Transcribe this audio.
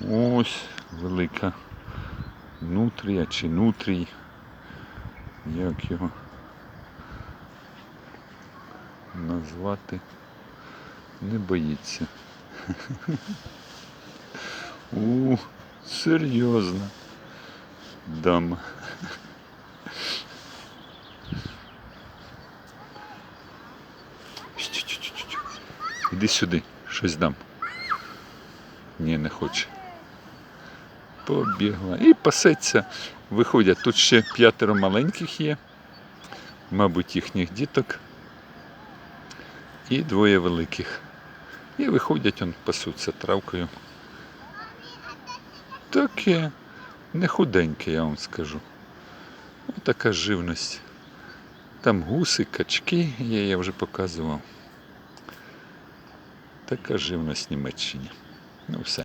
Ось велика нутрія чи нутрій. Як його назвати не боїться. У, серйозна дама. Іди сюди, щось дам. Ні, не хоче. Побігла. І пасеться. Виходять. Тут ще п'ятеро маленьких є. Мабуть, їхніх діток. І двоє великих. І виходять, он пасуться травкою. Таке не худеньке, я вам скажу. Ось така живність. Там гуси, качки, є, я вже показував. Така живність в Німеччині. Ну все.